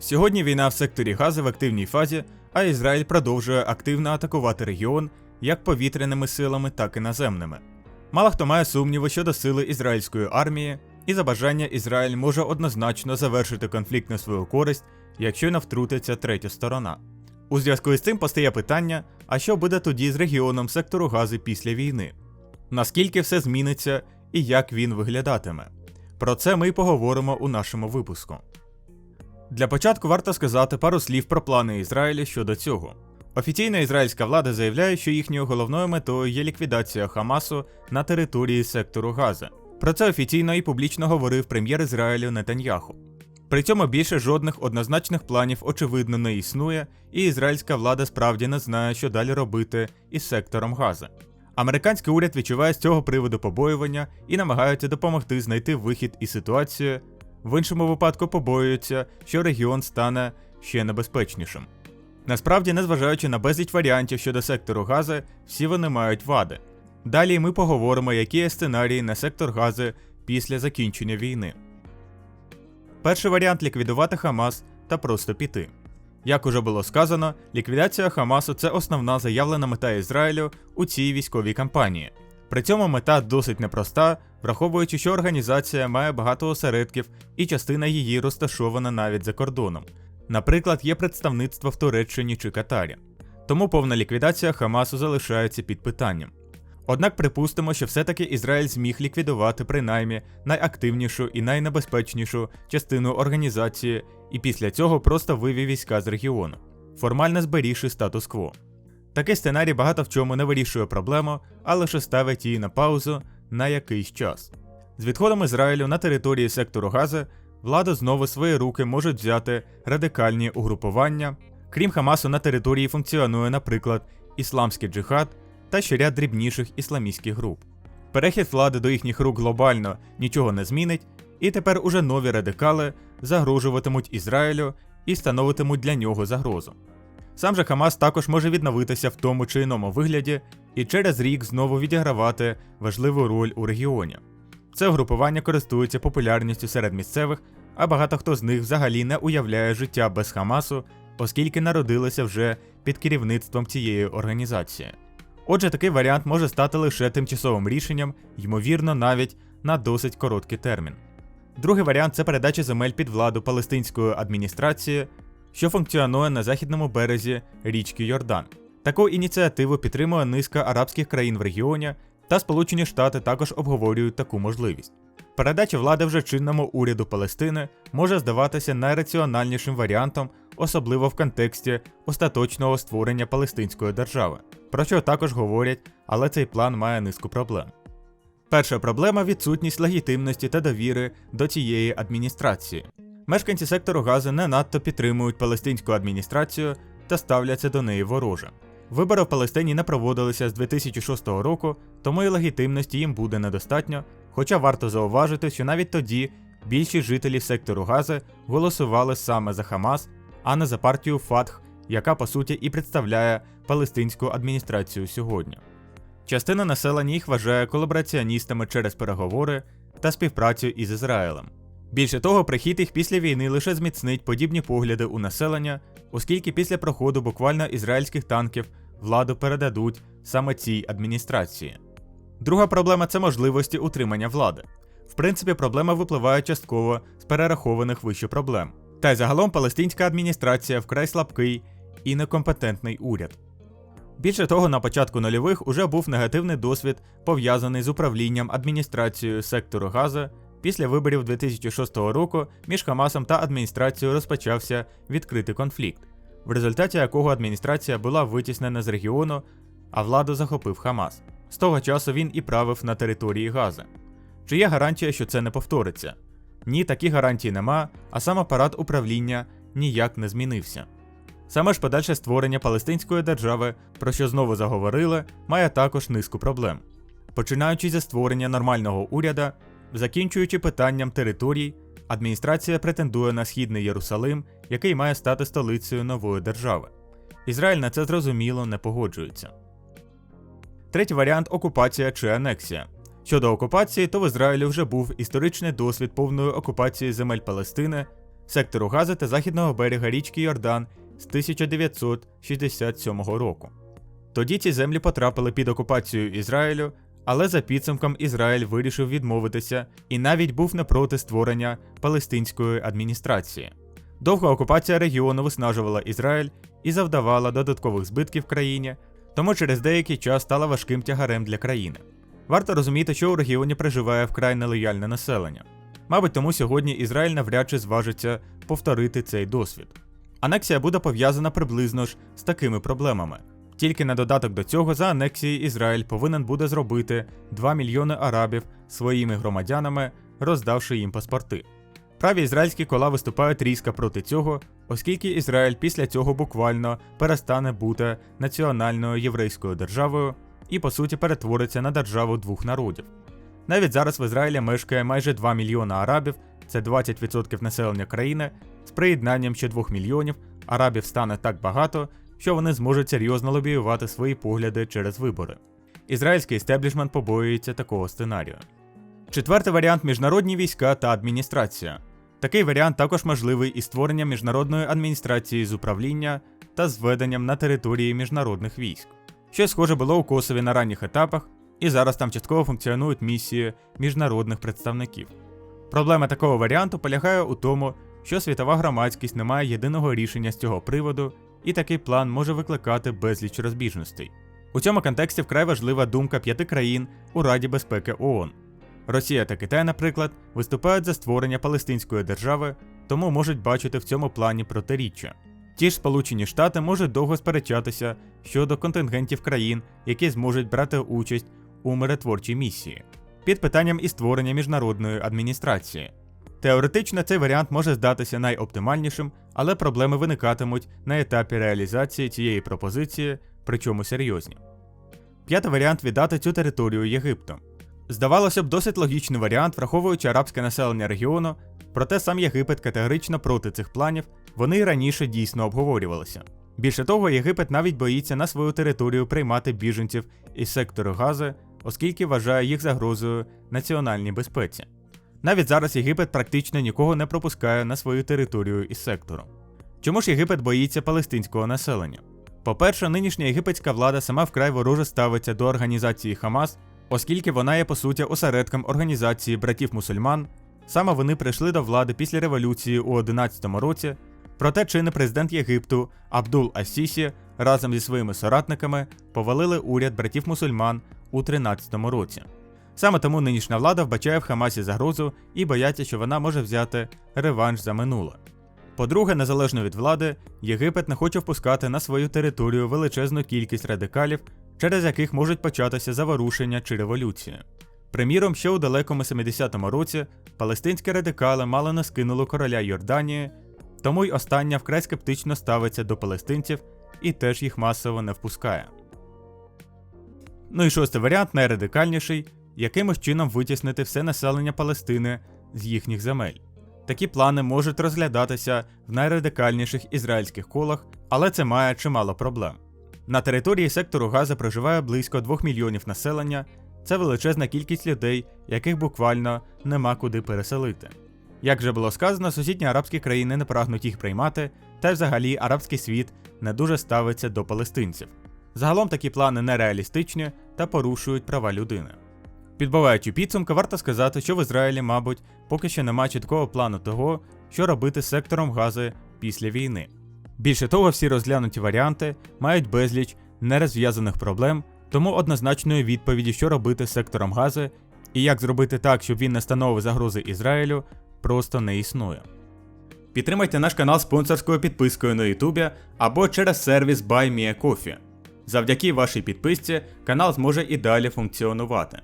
Сьогодні війна в секторі Гази в активній фазі, а Ізраїль продовжує активно атакувати регіон як повітряними силами, так і наземними. Мало хто має сумніви щодо сили ізраїльської армії, і за бажання Ізраїль може однозначно завершити конфлікт на свою користь, якщо не втрутиться третя сторона. У зв'язку із цим постає питання: а що буде тоді з регіоном сектору Гази після війни? Наскільки все зміниться і як він виглядатиме? Про це ми й поговоримо у нашому випуску. Для початку варто сказати пару слів про плани Ізраїля щодо цього. Офіційна ізраїльська влада заявляє, що їхньою головною метою є ліквідація Хамасу на території сектору Гази. Про це офіційно і публічно говорив прем'єр Ізраїлю Нетаньяху. При цьому більше жодних однозначних планів очевидно не існує, і ізраїльська влада справді не знає, що далі робити із сектором Гази. Американський уряд відчуває з цього приводу побоювання і намагається допомогти знайти вихід із ситуації. В іншому випадку побоюються, що регіон стане ще небезпечнішим. Насправді, незважаючи на безліч варіантів щодо сектору Гази, всі вони мають вади. Далі ми поговоримо, які є сценарії на сектор Гази після закінчення війни. Перший варіант ліквідувати Хамас та просто піти. Як уже було сказано, ліквідація Хамасу це основна заявлена мета Ізраїлю у цій військовій кампанії. При цьому мета досить непроста, враховуючи, що організація має багато осередків і частина її розташована навіть за кордоном. Наприклад, є представництво в Туреччині чи Катарі. Тому повна ліквідація Хамасу залишається під питанням. Однак припустимо, що все-таки Ізраїль зміг ліквідувати принаймні найактивнішу і найнебезпечнішу частину організації, і після цього просто вивів війська з регіону, формально зберігши статус-кво. Такий сценарій багато в чому не вирішує проблему, а лише ставить її на паузу на якийсь час. З відходом Ізраїлю на території сектору Гази влада знову свої руки можуть взяти радикальні угрупування. Крім Хамасу, на території функціонує, наприклад, ісламський джихад та ще ряд дрібніших ісламістських груп. Перехід влади до їхніх рук глобально нічого не змінить, і тепер уже нові радикали загрожуватимуть Ізраїлю і становитимуть для нього загрозу. Сам же Хамас також може відновитися в тому чи іному вигляді і через рік знову відігравати важливу роль у регіоні. Це угрупування користується популярністю серед місцевих, а багато хто з них взагалі не уявляє життя без Хамасу, оскільки народилися вже під керівництвом цієї організації. Отже, такий варіант може стати лише тимчасовим рішенням, ймовірно, навіть на досить короткий термін. Другий варіант це передача земель під владу палестинської адміністрації, що функціонує на західному березі річки Йордан. Таку ініціативу підтримує низка арабських країн в регіоні, та Сполучені Штати також обговорюють таку можливість. Передача влади вже чинному уряду Палестини може здаватися найраціональнішим варіантом, особливо в контексті остаточного створення Палестинської держави, про що також говорять, але цей план має низку проблем. Перша проблема відсутність легітимності та довіри до цієї адміністрації. Мешканці сектору Гази не надто підтримують палестинську адміністрацію та ставляться до неї вороже. Вибори в Палестині не проводилися з 2006 року, тому і легітимності їм буде недостатньо, хоча варто зауважити, що навіть тоді більшість жителів сектору Гази голосували саме за Хамас, а не за партію Фатх, яка по суті і представляє палестинську адміністрацію сьогодні. Частина населення їх вважає колабораціоністами через переговори та співпрацю із Ізраїлем. Більше того, прихід їх після війни лише зміцнить подібні погляди у населення, оскільки після проходу буквально ізраїльських танків владу передадуть саме цій адміністрації. Друга проблема це можливості утримання влади. В принципі, проблема випливає частково з перерахованих вище проблем. Та й загалом палестинська адміністрація вкрай слабкий і некомпетентний уряд. Більше того, на початку нульових уже був негативний досвід, пов'язаний з управлінням адміністрацією сектору Газа. Після виборів 2006 року між Хамасом та адміністрацією розпочався відкритий конфлікт, в результаті якого адміністрація була витіснена з регіону, а владу захопив Хамас. З того часу він і правив на території Гази. Чи є гарантія, що це не повториться? Ні, такі гарантії нема, а сам апарат управління ніяк не змінився. Саме ж подальше створення Палестинської держави, про що знову заговорили, має також низку проблем. Починаючи зі створення нормального уряда, закінчуючи питанням територій, адміністрація претендує на східний Єрусалим, який має стати столицею нової держави. Ізраїль на це зрозуміло не погоджується. Третій варіант окупація чи анексія. Щодо окупації, то в Ізраїлі вже був історичний досвід повної окупації земель Палестини. сектору Гази та західного берега річки Йордан з 1967 року. Тоді ці землі потрапили під окупацію Ізраїлю, але за підсумком Ізраїль вирішив відмовитися і навіть був не проти створення палестинської адміністрації. Довга окупація регіону виснажувала Ізраїль і завдавала додаткових збитків країні, тому через деякий час стала важким тягарем для країни. Варто розуміти, що у регіоні проживає вкрай нелояльне населення. Мабуть, тому сьогодні Ізраїль навряд чи зважиться повторити цей досвід. Анексія буде пов'язана приблизно ж з такими проблемами. Тільки на додаток до цього за анексії Ізраїль повинен буде зробити 2 мільйони арабів своїми громадянами, роздавши їм паспорти. Праві ізраїльські кола виступають різко проти цього, оскільки Ізраїль після цього буквально перестане бути національною єврейською державою і по суті перетвориться на державу двох народів. Навіть зараз в Ізраїлі мешкає майже 2 мільйона арабів, це 20% населення країни. З приєднанням ще 2 мільйонів арабів стане так багато, що вони зможуть серйозно лобіювати свої погляди через вибори. Ізраїльський істеблішмент побоюється такого сценарію. Четвертий варіант міжнародні війська та адміністрація. Такий варіант також можливий із створенням міжнародної адміністрації з управління та зведенням на території міжнародних військ. Щось схоже було у Косові на ранніх етапах, і зараз там частково функціонують місії міжнародних представників. Проблема такого варіанту полягає у тому, що світова громадськість не має єдиного рішення з цього приводу, і такий план може викликати безліч розбіжностей. У цьому контексті вкрай важлива думка п'яти країн у Раді безпеки ООН. Росія та Китай, наприклад, виступають за створення Палестинської держави, тому можуть бачити в цьому плані протиріччя. Ті ж Сполучені Штати можуть довго сперечатися щодо контингентів країн, які зможуть брати участь у миротворчій місії, під питанням і створення міжнародної адміністрації. Теоретично цей варіант може здатися найоптимальнішим, але проблеми виникатимуть на етапі реалізації цієї пропозиції, причому серйозні. П'ятий варіант віддати цю територію Єгипту. Здавалося б, досить логічний варіант, враховуючи арабське населення регіону, проте сам Єгипет категорично проти цих планів, вони й раніше дійсно обговорювалися. Більше того, Єгипет навіть боїться на свою територію приймати біженців із сектору Гази, оскільки вважає їх загрозою національній безпеці. Навіть зараз Єгипет практично нікого не пропускає на свою територію із сектору. Чому ж Єгипет боїться палестинського населення? По-перше, нинішня єгипетська влада сама вкрай вороже ставиться до організації Хамас, оскільки вона є по суті осередком організації братів мусульман. Саме вони прийшли до влади після революції у 11-му році. Проте чинний президент Єгипту Абдул Асісі разом зі своїми соратниками повалили уряд братів мусульман у 13-му році. Саме тому нинішня влада вбачає в Хамасі загрозу і бояться, що вона може взяти реванш за минуле. По-друге, незалежно від влади, Єгипет не хоче впускати на свою територію величезну кількість радикалів, через яких можуть початися заворушення чи революція. Приміром, ще у далекому 70-му році палестинські радикали мало не скинули короля Йорданії, тому й остання вкрай скептично ставиться до палестинців і теж їх масово не впускає. Ну і шостий варіант найрадикальніший якимось чином витіснити все населення Палестини з їхніх земель. Такі плани можуть розглядатися в найрадикальніших ізраїльських колах, але це має чимало проблем. На території сектору Газа проживає близько 2 мільйонів населення, це величезна кількість людей, яких буквально нема куди переселити. Як вже було сказано, сусідні арабські країни не прагнуть їх приймати, та взагалі арабський світ не дуже ставиться до палестинців. Загалом такі плани нереалістичні та порушують права людини. Підбиваючи підсумки, варто сказати, що в Ізраїлі, мабуть, поки що немає чіткого плану того, що робити з сектором Гази після війни. Більше того, всі розглянуті варіанти мають безліч нерозв'язаних проблем, тому однозначної відповіді, що робити з сектором Гази і як зробити так, щоб він не становив загрози Ізраїлю, просто не існує. Підтримайте наш канал спонсорською підпискою на Ютубі або через сервіс BuyMeACoffee. Завдяки вашій підписці канал зможе і далі функціонувати.